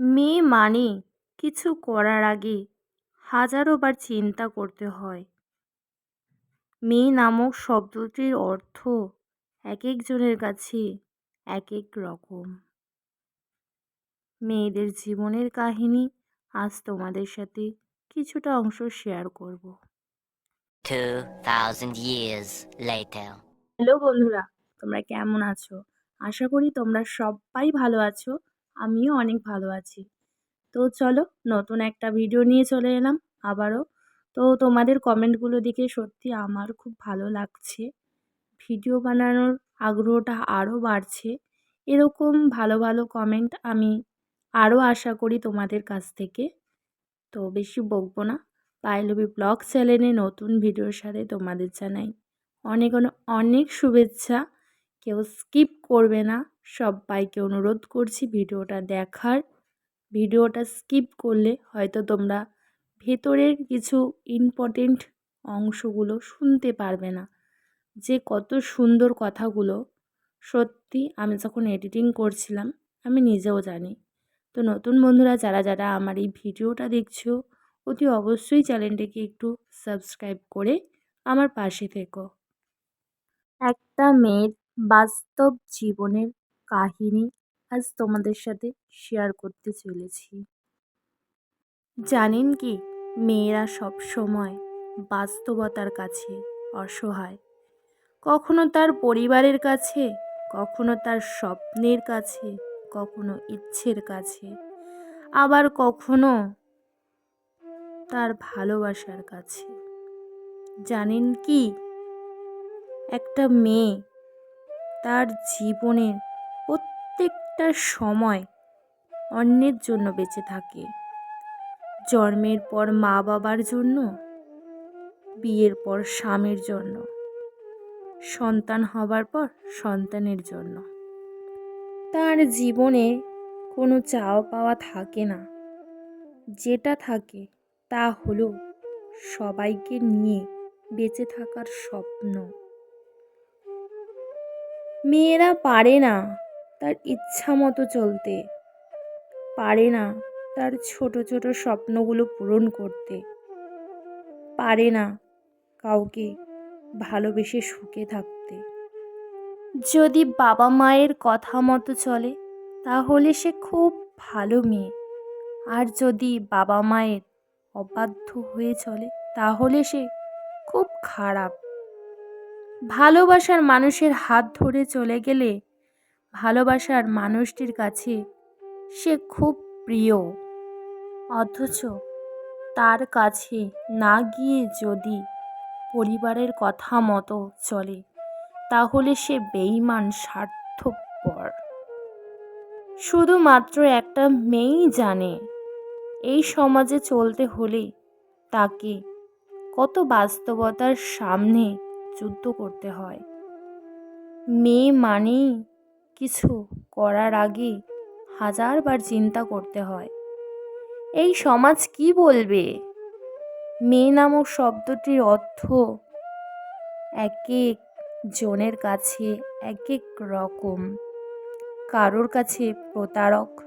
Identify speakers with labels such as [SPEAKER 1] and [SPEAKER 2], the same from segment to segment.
[SPEAKER 1] মেয়ে মানে কিছু করার আগে হাজারো বার চিন্তা করতে হয়। মেয়ে নামক শব্দটির অর্থ এক একজনের কাছে এক এক রকম। মেয়েদের জীবনের কাহিনী আজ তোমাদের সাথে কিছুটা অংশ শেয়ার করব।
[SPEAKER 2] 2000 years later.
[SPEAKER 1] হ্যালো বন্ধুরা তোমরা কেমন আছো? আশা করি তোমরা সবাই ভালো আছো। আমিও অনেক ভালো আছি। তো চলো, নতুন একটা ভিডিও নিয়ে চলে এলাম আবারও। তো তোমাদের কমেন্টগুলো দেখে সত্যি আমার খুব ভালো লাগছে। ভিডিও বানানোর আগ্রহটা আরও বাড়ছে। এরকম ভালো ভালো কমেন্ট আমি আরও আশা করি তোমাদের কাছ থেকে। তো বেশি বকবো না। পাইলবি ব্লগ চ্যানেলে নতুন ভিডিওর সাথে তোমাদের জানাই অনেক অনেক শুভেচ্ছা। কেউ স্কিপ করবে না। সবাইকে অনুরোধ করছি ভিডিওটা দেখার। ভিডিওটা স্কিপ করলে হয়তো তোমরা ভেতরের কিছু ইম্পর্টেন্ট অংশগুলো শুনতে পারবে না। যে কত সুন্দর কথাগুলো। সত্যি আমি যখন এডিটিং করছিলাম, আমি নিজেও জানি। তো নতুন বন্ধুরা, যারা যারা আমার এই ভিডিওটা দেখছ, অতি অবশ্যই চ্যানেলটিকে একটু সাবস্ক্রাইব করে আমার পাশে থেকো। একটা মেয়ের বাস্তব জীবনের কাহিনী আজ তোমাদের সাথে শেয়ার করতে চলেছি। জানেন কি? মেয়েরা সব সময় বাস্তবতার কাছে অসহায়। কখনো তার পরিবারের কাছে, কখনো তার স্বপ্নের কাছে, কখনো ইচ্ছের কাছে। আবার কখনো তার ভালোবাসার কাছে। জানেন কি? একটা মেয়ে তার জীবনের প্রত্যেকটা সময় অন্যের জন্য বেঁচে থাকে। জন্মের পর মা বাবার জন্য, বিয়ের পর স্বামীর জন্য, সন্তান হবার পর সন্তানের জন্য। তার জীবনে কোনো চাওয়া পাওয়া থাকে না। যেটা থাকে তা হলো সবাইকে নিয়ে বেঁচে থাকার স্বপ্ন। মেয়েরা পারে না তার ইচ্ছা মতো চলতে। পারে না তার ছোট ছোট স্বপ্নগুলো পূরণ করতে। পারে না কাউকে ভালোবেসে সুখে থাকতে। যদি বাবা মায়ের কথা মতো চলে, তাহলে সে খুব ভালো মেয়ে। আর যদি বাবা মায়ের অবাধ্য হয়ে চলে, তাহলে সে খুব খারাপ। ভালোবাসার মানুষের হাত ধরে চলে গেলে ভালোবাসার মানুষটির কাছে সে খুব প্রিয়। অথচ তার কাছে না গিয়ে যদি পরিবারের কথা মতো চলে, তাহলে সে বেইমান স্বার্থপর। শুধুমাত্র একটা মেয়েই জানে, এই সমাজে চলতে হলে তাকে কত বাস্তবতার সামনে যুদ্ধ করতে হয়। মেয়ে মানেই কিছু করার আগে হাজারবার চিন্তা করতে হয়। এই সমাজ কি বলবে? মেয়ে নামক শব্দটির অর্থ এক এক জনের কাছে এক এক রকম। কারোর কাছে প্রতারক,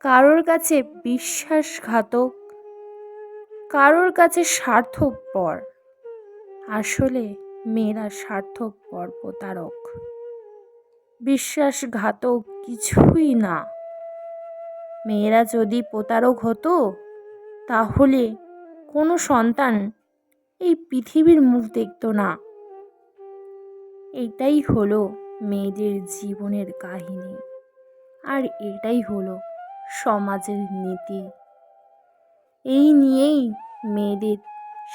[SPEAKER 1] কারোর কাছে বিশ্বাসঘাতক, কারোর কাছে স্বার্থপর। আসলে মেয়েরা স্বার্থপর প্রতারক বিশ্বাসঘাতক কিছুই না। মেয়েরা যদি প্রতারক হতো, তাহলে কোনো সন্তান এই পৃথিবীর মুখ দেখত না। এটাই হলো মেয়েদের জীবনের কাহিনী। আর এটাই হলো সমাজের নীতি। এই নিয়েই মেয়েদের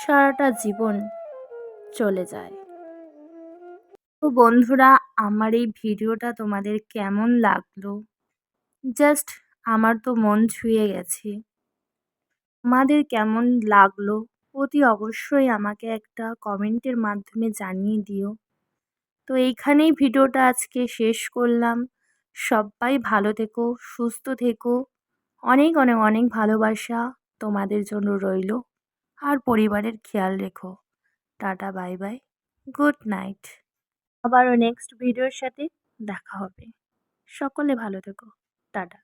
[SPEAKER 1] সারাটা জীবন চলে যায়। তো বন্ধুরা, আমার এই ভিডিওটা তোমাদের কেমন লাগল? জাস্ট আমার তো মন ছুঁয়ে গেছে। তোমাদের কেমন লাগল? অতি অবশ্যই আমাকে একটা কমেন্টের মাধ্যমে জানিয়ে দিও। তো এইখানেই ভিডিওটা আজকে শেষ করলাম। সবাই ভালো থেকো, সুস্থ থেকো। অনেক অনেক অনেক ভালোবাসা তোমাদের জন্য রইল। আর পরিবারের খেয়াল রেখো। Tata, bye bye, good night. আবারও নেক্সট ভিডিওর সাথে দেখা হবে। সকলে ভালো থেকো। টাটা।